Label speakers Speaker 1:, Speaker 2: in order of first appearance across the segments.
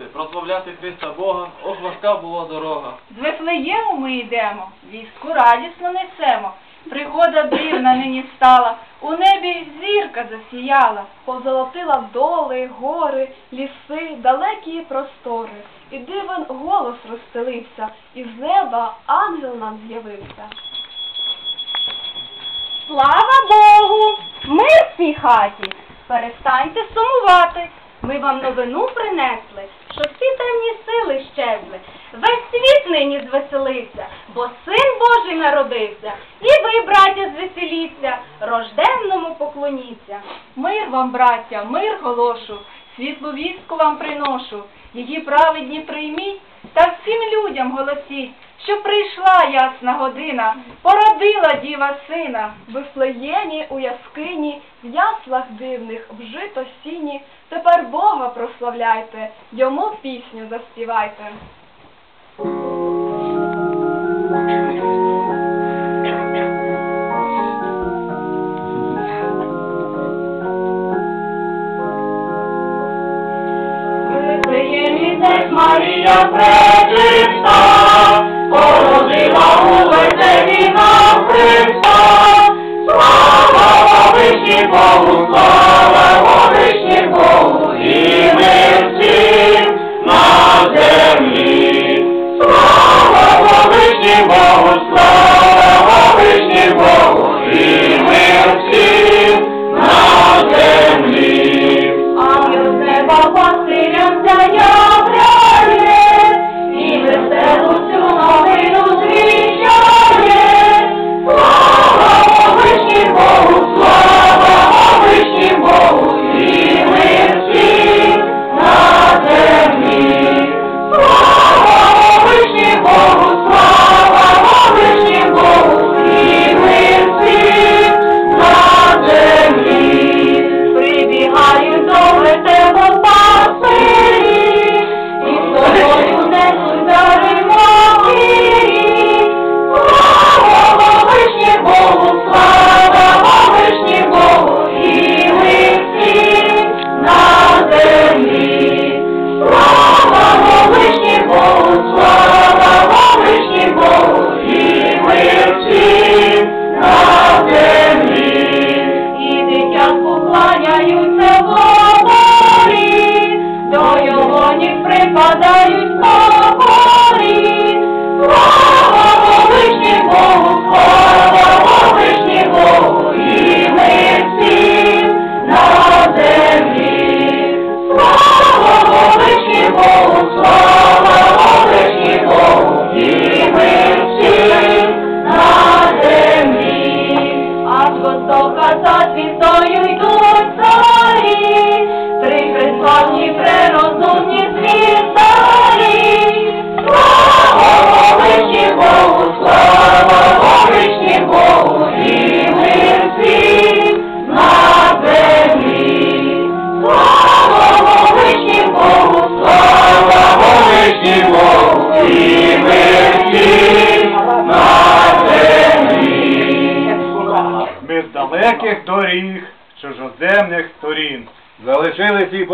Speaker 1: прийняти, прославляти Христа Бога, ох, важка була дорога.
Speaker 2: З Вифлеєму ми йдемо, вістку радісно несемо. Пригода дивна нині стала, у небі зірка засіяла, позолотила доли, гори, ліси, далекі простори. І дивен голос розстелився, і з неба ангел нам з'явився. Слава Богу! Мир в цій хаті! Перестаньте сумувати. Ми вам новину принесли, що всі темні сили щезли. Весь світ нині звеселився, бо син Божий народився. І ви, браття, звеселіться, рожденному поклоніться. Мир вам, браття, мир голошу, світлу вістку вам приношу. Її праведні прийміть та всім людям голосіть, що прийшла ясна година, породила діва сина, в Вифлеємі у яскині, в яслах дивних, вжито сіні. Тепер Бога прославляйте, йому пісню заспівайте. Марія пречиста, Христа. Слава вишні Богу, слава вишні Богу, і ми всі на землі.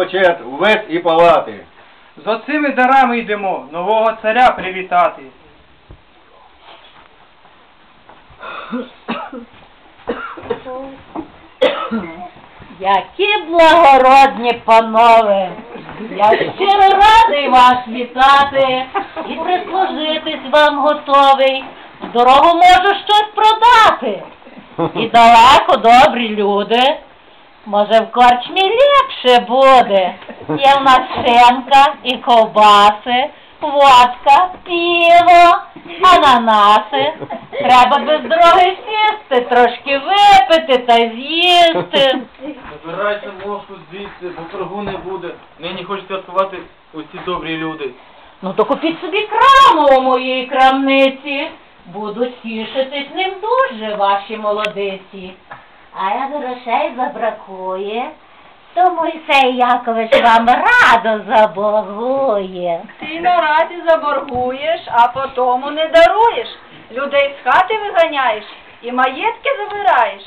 Speaker 3: Почет увесь і палати.
Speaker 4: З оцими дарами йдемо нового царя привітати.
Speaker 5: Які благородні панове! Я щиро радий вас вітати і прислужитись вам готовий. В дорогу можу щось продати. І далеко добрі люди. Може, в корчмі ліпше буде. Є в нас шинка і ковбаси, водка, пиво, ананаси. Треба без дороги сісти, трошки випити та з'їсти.
Speaker 1: Забирайте ложку звідси, бо торгу не буде. Нині хочуть святкувати усі добрі люди.
Speaker 5: Ну то купіть собі краму у моїй крамниці. Буду тішитись ним дуже, ваші молодиці. А як грошей забракує, то Мойсей Якович вам радо заборгує.
Speaker 2: Ти наразі заборгуєш, а потому не даруєш. Людей з хати виганяєш і маєтки забираєш.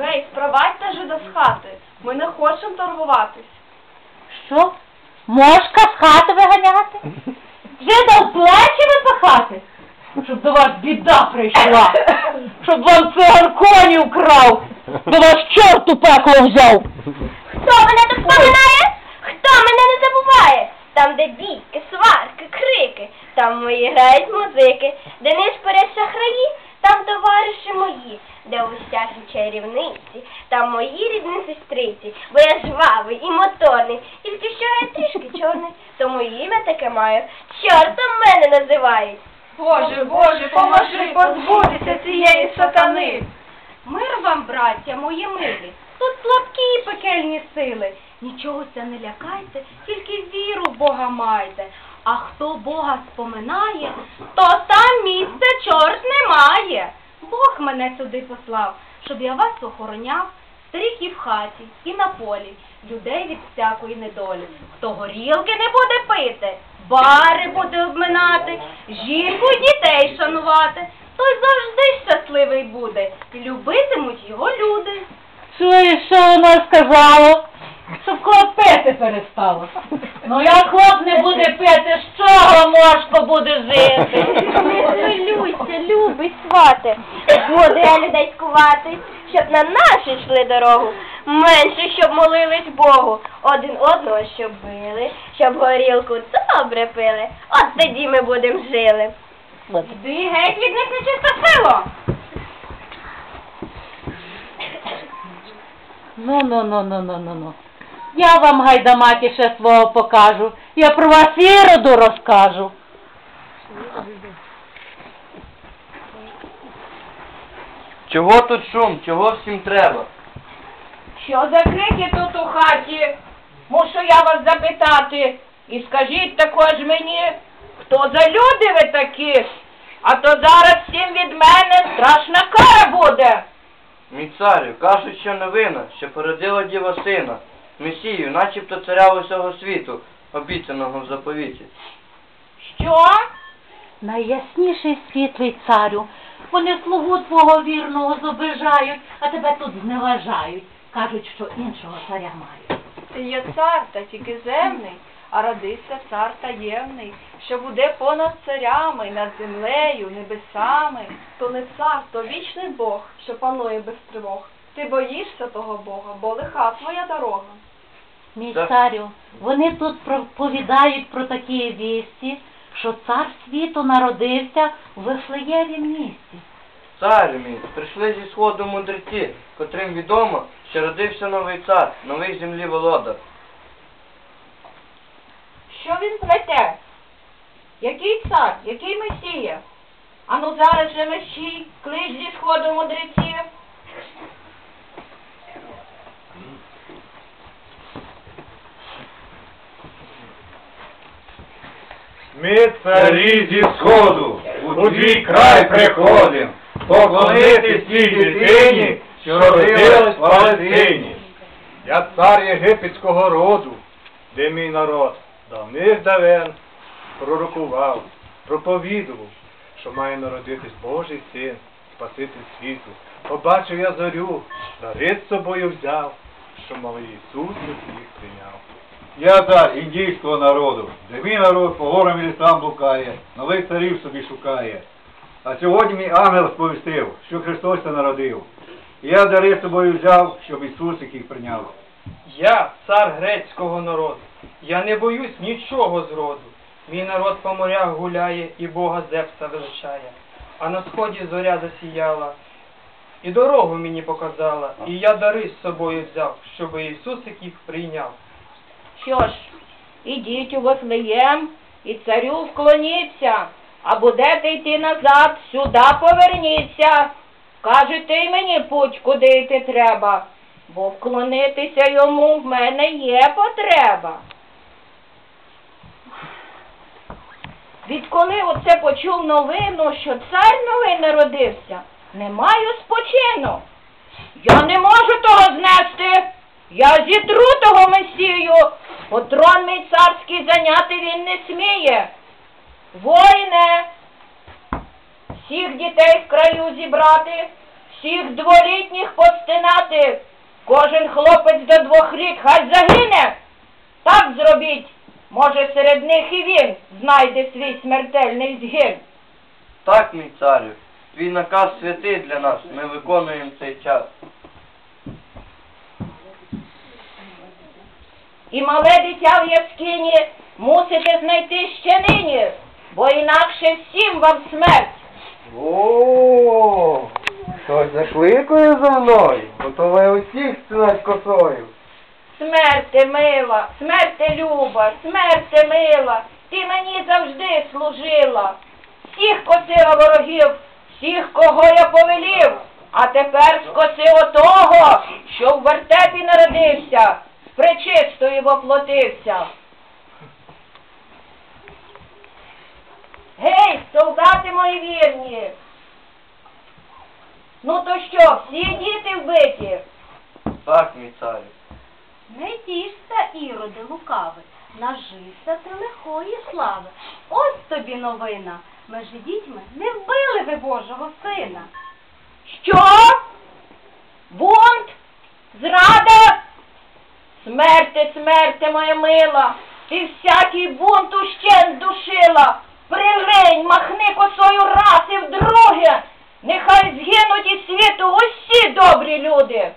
Speaker 2: Гей, спровадьте жида з хати. Ми не хочемо торгуватись.
Speaker 5: Що? Мошка з хати виганяти? Жида в плечі випихати? Щоб до вас біда прийшла, щоб вам циган конів крав, вас чорт у пекло взяв.
Speaker 6: Хто мене тут поминає? Хто мене не забуває? Там, де бійки, сварки, крики, там мої грають музики, де не шпирять шахраї, там товариші мої, де усякі чарівниці, там мої рідні сестриці, бо я жвавий і моторний, тільки що я трішки чорний, тому ім'я таке маю, чортом мене називають.
Speaker 7: Боже, Боже, поможи позбутися цієї сатани.
Speaker 6: Мир вам, браття, мої милі, тут слабкі і пекельні сили. Нічого ся не лякайте, тільки віру в Бога майте. А хто Бога споминає, то там місця чорт не має. Бог мене сюди послав, щоб я вас охороняв, стріх і в хаті, і на полі, людей від всякої недолі. Хто горілки не буде пити, бари буде обминати, жінку й дітей шанувати, той завжди щасливий буде, і любитимуть його люди.
Speaker 5: Чуєш, що вона сказала? Щоб хлопити перестало. Ну як хлоп не буде пити, з чого мошко буде жити?
Speaker 6: Не хвилюйся, любий свати, буду я людей скувати, щоб на нашу йшли дорогу, менше, щоб молились Богу, один одного щоб били, щоб горілку добре пили, от тоді ми будем жили. Йди геть від них нечиста сила.
Speaker 5: Ну, ну, ну, ну, ну, ну, ну. Я вам гайдаматі ще свого покажу. Я про вас іроду розкажу.
Speaker 8: Чого тут шум? Чого всім треба?
Speaker 7: Що за крики тут у хаті? Мушу я вас запитати. І скажіть також мені, хто за люди ви такі? А то зараз всім від мене страшна кара буде.
Speaker 8: Мій царю, кажуть, що новина, що породила діва сина, Месію, начебто царя усього світу, обіцяного в заповіті.
Speaker 7: Що?
Speaker 5: Найясніший світлий царю, вони слугу твого вірного зобижають, а тебе тут зневажають. Кажуть, що іншого царя мають.
Speaker 7: Ти є цар, та тільки земний, а родився цар таємний, що буде понад царями, над землею, небесами.
Speaker 9: То не цар, то вічний Бог, що панує без тривог. Ти боїшся того Бога, бо лиха твоя дорога.
Speaker 5: Мій
Speaker 8: Так.
Speaker 5: царю, вони тут проповідають про такі вісті, що цар світу народився у Вифлеєві місті.
Speaker 8: Царю мій, прийшли зі сходу мудреці, котрим відомо, що родився новий цар, новий землі володар.
Speaker 7: Що він плете? Який цар? Який месія? Ану зараз же мещій, клич зі сходу мудреців.
Speaker 3: Ми царі зі сходу, у твій край приходим, поклонитись тій дитині, що родилась в Палестині. Я цар єгипетського роду, де мій народ давних давен пророкував, проповідував, що має народитись Божий син, Спаситель світу. Побачив я зорю, дари з собою взяв, що малий Ісус їх прийняв. Я цар індійського народу, де мій народ по горам і лісам блукає, нових царів собі шукає. А сьогодні мій ангел сповістив, що Христос народив. Я дари собою взяв, щоб Ісус їх прийняв.
Speaker 4: Я цар грецького народу. Я не боюсь нічого зроду. Мій народ по морях гуляє і Бога Зевса величає. А на сході зоря засіяла, і дорогу мені показала, і я дари з собою взяв, щоб Ісусик їх прийняв.
Speaker 7: Що ж, ідіть у Вифлеєм і царю вклоніться, а будете йти назад, сюди поверніться. Кажете й мені путь, куди йти треба, бо вклонитися йому в мене є потреба. Відколи оце почув новину, що цар новий народився, не маю спочину. Я не можу того знести. Я зітру того месію, бо трон мій царський зайняти він не сміє. Воїне, всіх дітей в краю зібрати, всіх дворітніх постинати. Кожен хлопець до двох літ хай загине. Так так зробіть. Може, серед них і він знайде свій смертельний згин.
Speaker 8: Так, мій царю, твій наказ святий для нас, ми виконуємо цей час.
Speaker 7: І мале дитя в яскині мусите знайти ще нині, бо інакше всім вам смерть.
Speaker 3: О, хтось закликає за мною, готовий усіх стинать косою.
Speaker 7: Смерти мила, смерти люба, смерти мила, ти мені завжди служила. Всіх косила ворогів, всіх, кого я повелів, а тепер скоси отого, що в вертепі народився, з пречистою воплотився. Гей, солдати мої вірні! Ну то що, всі діти вбиті?
Speaker 8: Так, мій царю.
Speaker 6: Не тішся, іроди лукавий, нажився ти лихої слави. Ось тобі новина. Меж дітьми не вбили ви Божого сина.
Speaker 7: Що? Бунт? Зрада? Смерти, смерти, моя мила, ти всякий бунт ущен душила. Пригинь, махни косою раз і вдруге. Нехай згинуть із світу усі добрі люди.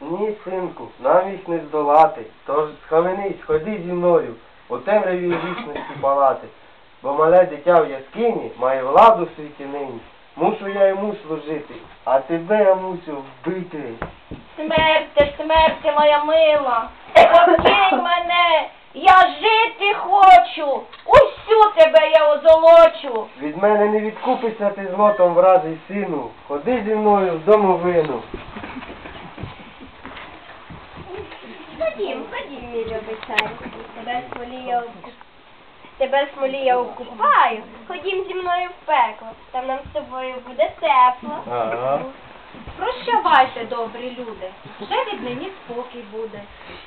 Speaker 3: Ні, синку, нам їх не здолати. Тож схаменись, ходи зі мною, у темряві вічності палати. Бо мале дитя в яскині має владу в світі нині. Мушу я йому служити, а тебе я мусю вбити.
Speaker 7: Смерти, смерти, моя мила, покинь мене, я жити хочу, усю тебе я озолочу.
Speaker 3: Від мене не відкупишся ти злотом вражий сину. Ходи зі мною в домовину.
Speaker 9: Ходім, ходім, мій любий царю. Тебе смолія обку- Тебе смолія обкупаю. Ходім зі мною в пекло. Там нам з тобою буде тепло.
Speaker 3: Ага.
Speaker 6: Прощавайте, добрі люди, вже віднині спокій буде.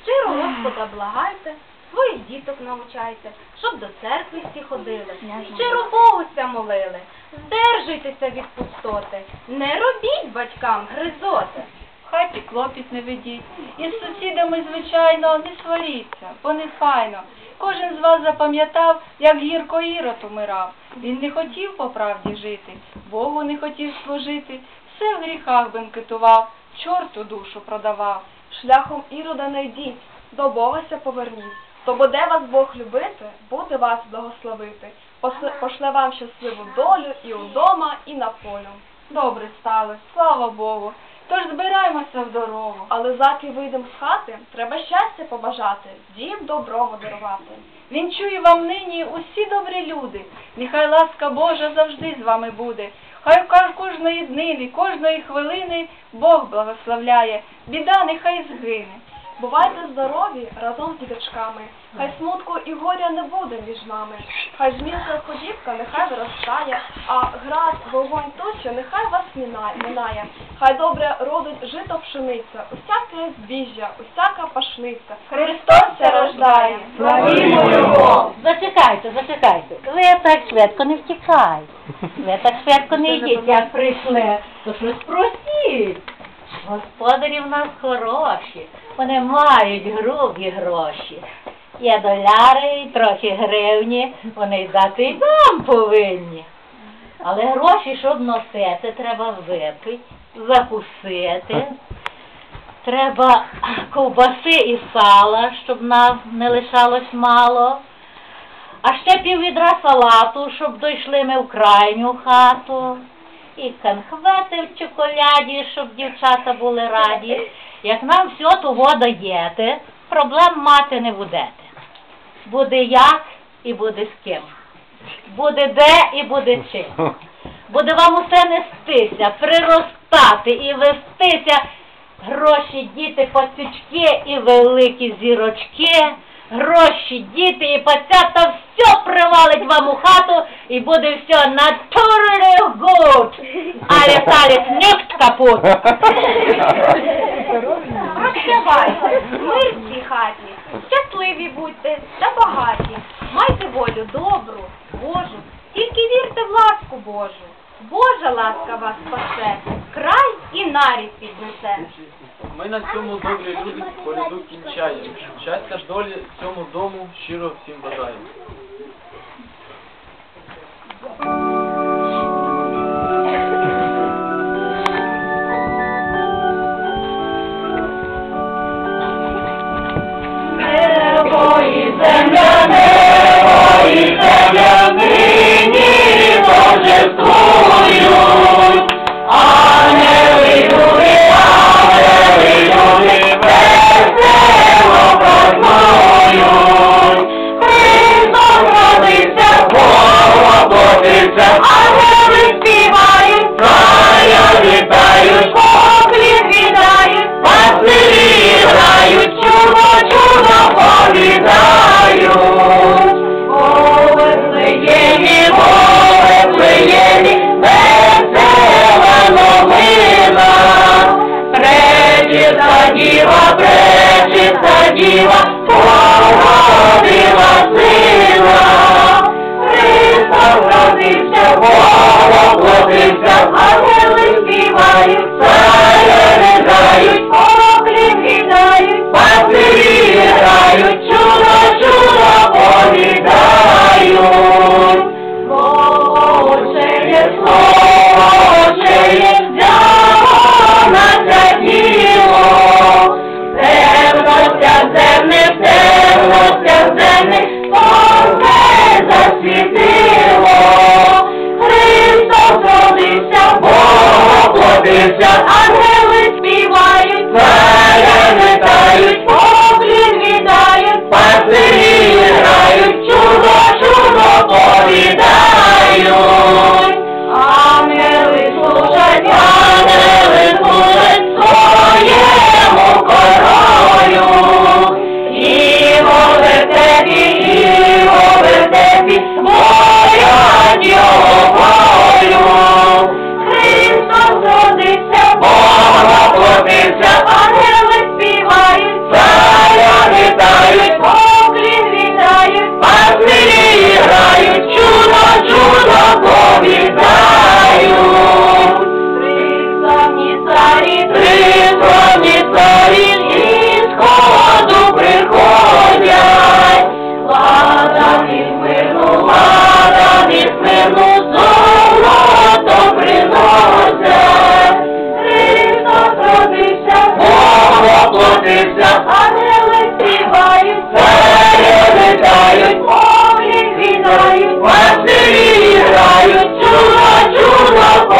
Speaker 6: Щиро Господа благайте, своїх діток навчайте, щоб до церкви всі ходили, щиро Богуся молили, здержуйтеся від пустоти, не робіть батькам гризоти.
Speaker 2: В хаті клопіт не ведіть. І з сусідами, звичайно, не сваріться, бо не файно. Кожен з вас запам'ятав, як гірко Ірод умирав. Він не хотів по правді жити, Богу не хотів служити, все в гріхах бенкетував, чорту душу продавав.
Speaker 9: Шляхом ірода не йдіть, до Богася поверніть. То буде вас Бог любити, буде вас благословити. Пошле, вам щасливу долю і удома, і на полю.
Speaker 2: Добре сталося, слава Богу. Тож збираємося в дорогу.
Speaker 9: Але заки вийдем з хати, треба щастя побажати, дім доброго дарувати.
Speaker 2: Вінчую вам нині усі добрі люди. Нехай ласка Божа завжди з вами буде. Хай кожної днини, кожної хвилини Бог благословляє, біда нехай згине.
Speaker 9: Бувайте здорові разом з діточками, хай смутку і горя не буде між нами. Хай змінка ходівка нехай виростає, а град, вогонь тощо нехай вас минає. Хай добре родить жито пшениця, усяке збіжжя, усяка пашниця. Христос се рождає!
Speaker 5: Славімо Його! Зачекайте, зачекайте. Ви так швидко не втікайте. Ви так швидко не йдіть, як прийшли. То щось просіть. Господарі в нас хороші. Вони мають грубі гроші. Є доляри і трохи гривні, вони дати й нам повинні. Але гроші, щоб носити, треба випити, закусити. Треба ковбаси і сала, щоб нам не лишалось мало. А ще пів відра салату, щоб дійшли ми в крайню хату. І конхвети в чоколяді, щоб дівчата були раді. Як нам все того даєте, проблем мати не будете. Буде як і буде з ким. Буде де і буде чим. Буде вам усе нестися, приростати і вестися. Гроші, діти, пацючки і великі зірочки. Гроші, діти і пацята все привалить вам у хату і буде все naturally good. Але таліс nicht капут.
Speaker 6: Давайте, ми в цій хаті, щасливі будьте та багаті. Майте волю добру, Божу, тільки вірте в ласку Божу. Божа ласка вас спасе, край і нарід піднесе.
Speaker 1: Ми на цьому добрі люди поряду кінчаємо. Щастя ж долі цьому дому щиро всім бажаємо.
Speaker 5: діва, пречиста діва, погодила, сила, Христос родився, Богом плодився, ангели співають, царя ридають, пороблі відають, пастирі грають, чудо, чудо, полі.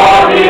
Speaker 5: glory.